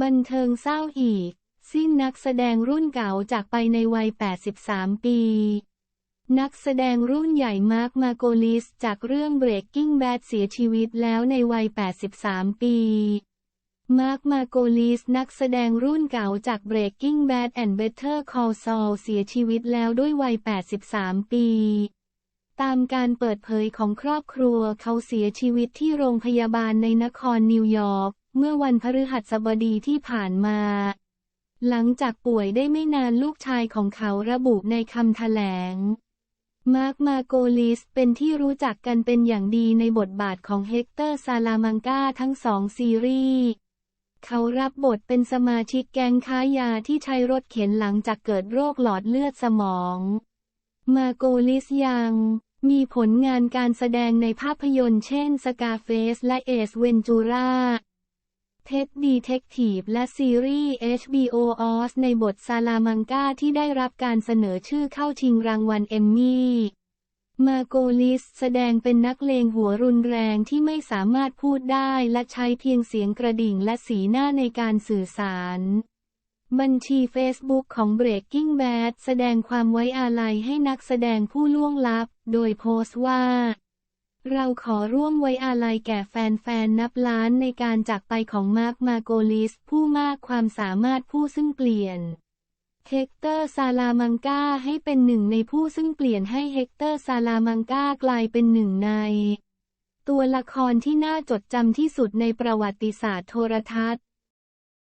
บันเทิงเศร้าอีก สิ้นนักแสดงรุ่นเก่าจากไปในวัย 83 ปี นักแสดงรุ่นใหญ่มาร์คมาโกลิส จากเรื่อง Breaking Bad เสียชีวิตแล้วในวัย 83 ปีมาร์คมาโกลิสนักแสดงรุ่นเก่าจาก Breaking Bad and Better Call Saul เสียชีวิตแล้วด้วยวัย 83 ปี ตามการเปิดเผยของครอบครัวเขาเสียชีวิตที่โรงพยาบาลในนครนิวยอร์ก เมื่อวันพฤหัสบดีที่ผ่านมา หลังจากป่วยได้ไม่นานลูกชายของเขาระบุในคำแถลง มาร์คมาโกลิสเป็นที่รู้จักกันเป็นอย่างดีในบทบาทของเฮกเตอร์ซาลามังกาทั้งสองซีรีส์เขารับบทเป็นสมาชิกแก๊งค้ายาที่ใช้รถเข็นหลังจากเกิดโรคหลอดเลือดสมอง มาโกลิสยังมีผลงานการแสดงในภาพยนตร์เช่นสกาเฟสและเอสเวนจูรา เท็ดดีเทคทีฟและซีรีส์ HBO Oz ในบทซาลามังกาที่ได้รับการเสนอชื่อเข้าชิงรางวัลเอมมี่มาโกลิสแสดงเป็นนักเลงหัวรุนแรงที่ไม่สามารถพูดได้และใช้เพียงเสียงกระดิ่งและสีหน้าในการสื่อสาร บัญชีเฟซบุ๊กของ Breaking Bad แสดงความไว้อาลัยให้นักแสดงผู้ล่วงลับ โดยโพสต์ว่า เราขอร่วมไว้อาลัยแก่แฟนๆ นับล้านในการจากไปของมาร์คมาโกลิส ผู้มากความสามารถผู้ซึ่งเปลี่ยน เฮกเตอร์ซาลามังกาให้เป็นหนึ่งในผู้ซึ่งเปลี่ยนให้เฮกเตอร์ซาลามังกากลายเป็นหนึ่งใน ตัวละครที่น่าจดจำที่สุดในประวัติศาสตร์โทรทัศน์